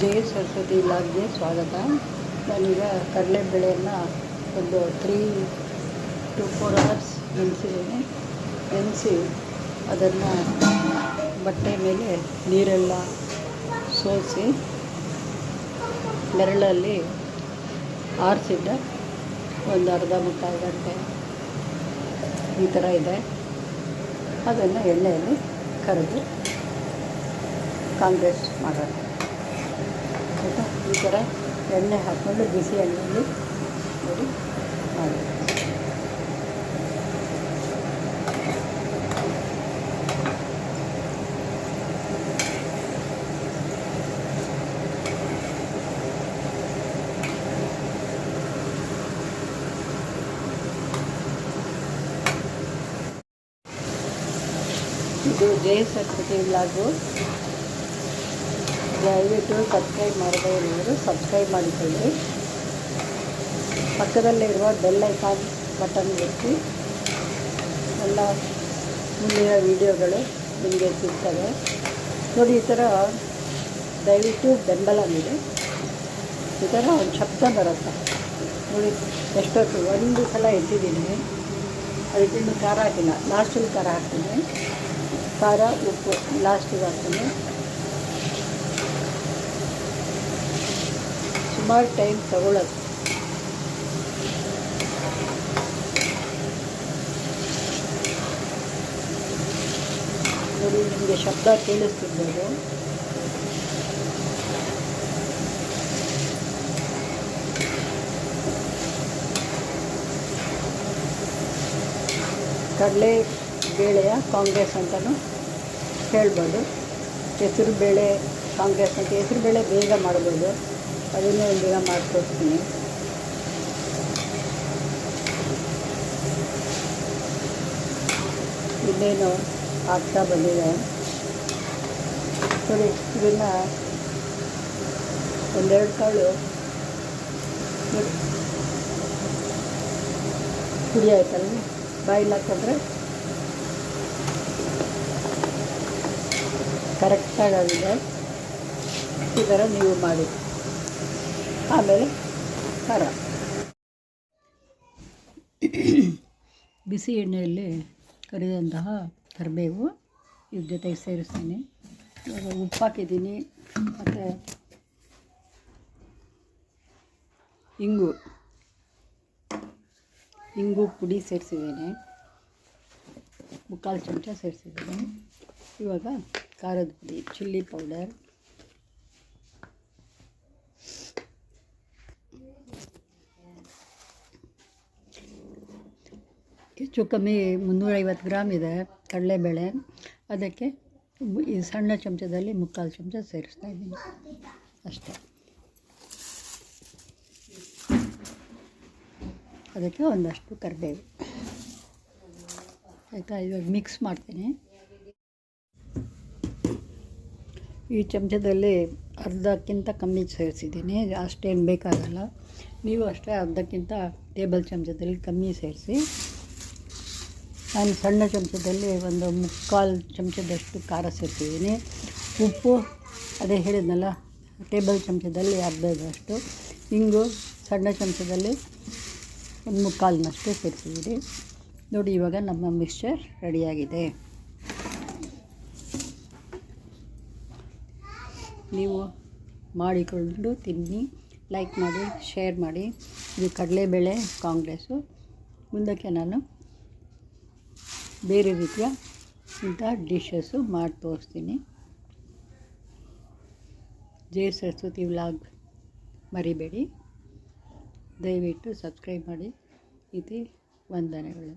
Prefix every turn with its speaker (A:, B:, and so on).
A: ಜಯ ಸರಸ್ವತಿ ಲಾಡ್ಗೆ ಸ್ವಾಗತ. ನಾನೀಗ ಕಡಲೆಬೇಳೆಯನ್ನು ಒಂದು ತ್ರೀ ಟು ಫೋರ್ ಅವರ್ಸ್ ನೆನೆಸಿದ್ದೀನಿ. ನೆನೆಸಿ ಅದನ್ನು ಬಟ್ಟೆ ಮೇಲೆ ನೀರೆಲ್ಲ ಸೋಸಿ ನೆರಳಲ್ಲಿ ಆರಿಸಿದ್ದೆ. ಒಂದು ಅರ್ಧ ಮುಕ್ಕಾಲು ಗಂಟೆ ಈ ಥರ ಇದೆ. ಅದನ್ನು ಎಣ್ಣೆಯಲ್ಲಿ ಕರೆದು ಕಾಂಗ್ರೆಸ್ ಮಾಡೋಣ. ಆಯಿತಾ? ಈ ಥರ ಎಣ್ಣೆ ಹಾಕ್ಕೊಂಡು ಬಿಸಿ ಎಣ್ಣೆಯಲ್ಲಿ ನೋಡಿ ಮಾಡಿ ಇದು ಜೈ ಸರಸ್ವತಿ ಬ್ಲಾಗು. ದಯವಿಟ್ಟು ಸಬ್ಸ್ಕ್ರೈಬ್ ಮಾಡದೇ ಇರೋರು ಸಬ್ಸ್ಕ್ರೈಬ್ ಮಾಡಿಕೊಳ್ಳಿ. ಪಕ್ಕದಲ್ಲಿರುವ ಬೆಲ್ ಐಕಾನ್ ಬಟನ್ ಒತ್ತಿ. ಎಲ್ಲ ಮುಂದಿನ ವೀಡಿಯೋಗಳು ನಿಮಗೆ ಸಿಗ್ತವೆ. ನೋಡಿ, ಈ ಥರ ದಯವಿಟ್ಟು ಬೆಂಬಲ ನೀಡಿ. ಈ ಥರ ಒಂದು ಶಬ್ದ ಬರುತ್ತೆ. ನೋಡಿ, ಎಷ್ಟೊತ್ತು ಒಂದು ಸಲ ಎತ್ತಿದ್ದೀನಿ. ಅದಕ್ಕಿಂತ ಖಾರ ಹಾಕಿಲ್ಲ. ಲಾಸ್ಟಲ್ಲಿ ಖಾರ ಹಾಕ್ತೀನಿ. ಖಾರ ಉಪ್ಪು ಲಾಸ್ಟಿಗೆ ಹಾಕ್ತೀನಿ ಸುಮಾರು ಟೈಮ್ ತಗೊಳ್ಳೋದು ನೋಡಿ ನಿಮಗೆ ಶಬ್ದ ಕೇಳಿಸ್ತಿರ್ಬೋದು ಕಡಲೆ ಬೇಳೆಯ ಕಾಂಗ್ರೆಸ್ ಅಂತಲೂ ಹೇಳ್ಬೋದು. ಹೆಸರು ಬೇಳೆ ಕಾಂಗ್ರೆಸ್ ಅಂತ, ಹೆಸರು ಬೇಳೆ ಬೇಗ ಮಾಡ್ಬೋದು. ಅದನ್ನೇ ದಿನ ಮಾಡಿಕೊಡ್ತೀನಿ. ಇನ್ನೇನು ಆಗ್ತಾ ಬಂದಿದೆ? ನೋಡಿ ಇದನ್ನು ಒಂದೆರಡು ಕಾಳು ಪುಡಿ ಆಯ್ತಲ್ಲ? ಬಾಯಿಲ್ಲ ಹಾಕಿದ್ರೆ ಕರೆಕ್ಟಾಗಿ ಆಗಿದೆ ಈ ಥರ ನೀವು ಮಾಡಿ. ಆಮೇಲೆ ಖಾರ ಬಿಸಿ ಎಣ್ಣೆಯಲ್ಲಿ ಕರಿದಂತಹ ಕರಿಬೇವು ಇದ್ರ ಜೊತೆಗೆ ಸೇರಿಸ್ತೀನಿ. ಇವಾಗ ಉಪ್ಪು ಹಾಕಿದ್ದೀನಿ. ಮತ್ತು ಇಂಗು. ಇಂಗು ಪುಡಿ ಸೇರಿಸಿದ್ದೀನಿ. ಮುಕ್ಕಾಲು ಚಮಚ ಸೇರಿಸಿದ್ದೀನಿ. ಇವಾಗ ಖಾರದ ಪುಡಿ, ಚಿಲ್ಲಿ ಪೌಡರ್. ಹೆಚ್ಚು ಕಮ್ಮಿ ಮುನ್ನೂರೈವತ್ತು ಗ್ರಾಮ್ ಇದೆ ಕಡಲೆಬೇಳೆ. ಅದಕ್ಕೆ ಈ ಸಣ್ಣ ಚಮಚದಲ್ಲಿ ಮುಕ್ಕಾಲು ಚಮಚ ಸೇರಿಸ್ತಾ ಇದ್ದೀನಿ. ಅಷ್ಟೇ. ಅದಕ್ಕೆ ಒಂದಷ್ಟು ಕರಿಬೇವು. ಆಯಿತಾ? ಇವಾಗ ಮಿಕ್ಸ್ ಮಾಡ್ತೀನಿ. ಈ ಚಮಚದಲ್ಲಿ ಅರ್ಧಕ್ಕಿಂತ ಕಮ್ಮಿ ಸೇರಿಸಿದ್ದೀನಿ, ಅಷ್ಟೇನು ಬೇಕಾಗಲ್ಲ. ನೀವು ಅಷ್ಟೇ ಅರ್ಧಕ್ಕಿಂತ ಟೇಬಲ್ ಚಮಚದಲ್ಲಿ ಕಮ್ಮಿ ಸೇರಿಸಿ. ನಾನು ಸಣ್ಣ ಚಮಚದಲ್ಲಿ ಒಂದು ಮುಕ್ಕಾಲು ಚಮಚದಷ್ಟು ಖಾರ ಸೇರಿಸಿದ್ದೀನಿ. ಉಪ್ಪು, ಅದೇ ಹೇಳಿದ್ನಲ್ಲ, ಟೇಬಲ್ ಚಮಚದಲ್ಲಿ ಅರ್ಧದಷ್ಟು. ಹಿಂಗು ಸಣ್ಣ ಚಮಚದಲ್ಲಿ ಒಂದು ಮುಕ್ಕಾಲಿನಷ್ಟು ಸೇರಿಸಿದ್ದೀನಿ. ನೋಡಿ, ಇವಾಗ ನಮ್ಮ ಮಿಕ್ಸ್ಚರ್ ರೆಡಿಯಾಗಿದೆ. ನೀವು ಮಾಡಿಕೊಂಡು ತಿನ್ನಿ. ಲೈಕ್ ಮಾಡಿ ಶೇರ್ ಮಾಡಿ. ಇದು ಕಡಲೆಬೇಳೆ ಕಾಂಗ್ರೆಸ್ಸು ಮುಂದಕ್ಕೆ ನಾನು ಬೇರೆ ರೀತಿಯ ಇಂಥ ಡಿಶಸ್ಸು ಮಾಡಿ ತೋರಿಸ್ತೀನಿ. ಜೈ ಸರಸ್ವತಿ ವ್ಲಾಗ್ ಮರಿಬೇಡಿ. ದಯವಿಟ್ಟು ಸಬ್ಸ್ಕ್ರೈಬ್ ಮಾಡಿ. ಇತಿ ವಂದನೆಗಳು.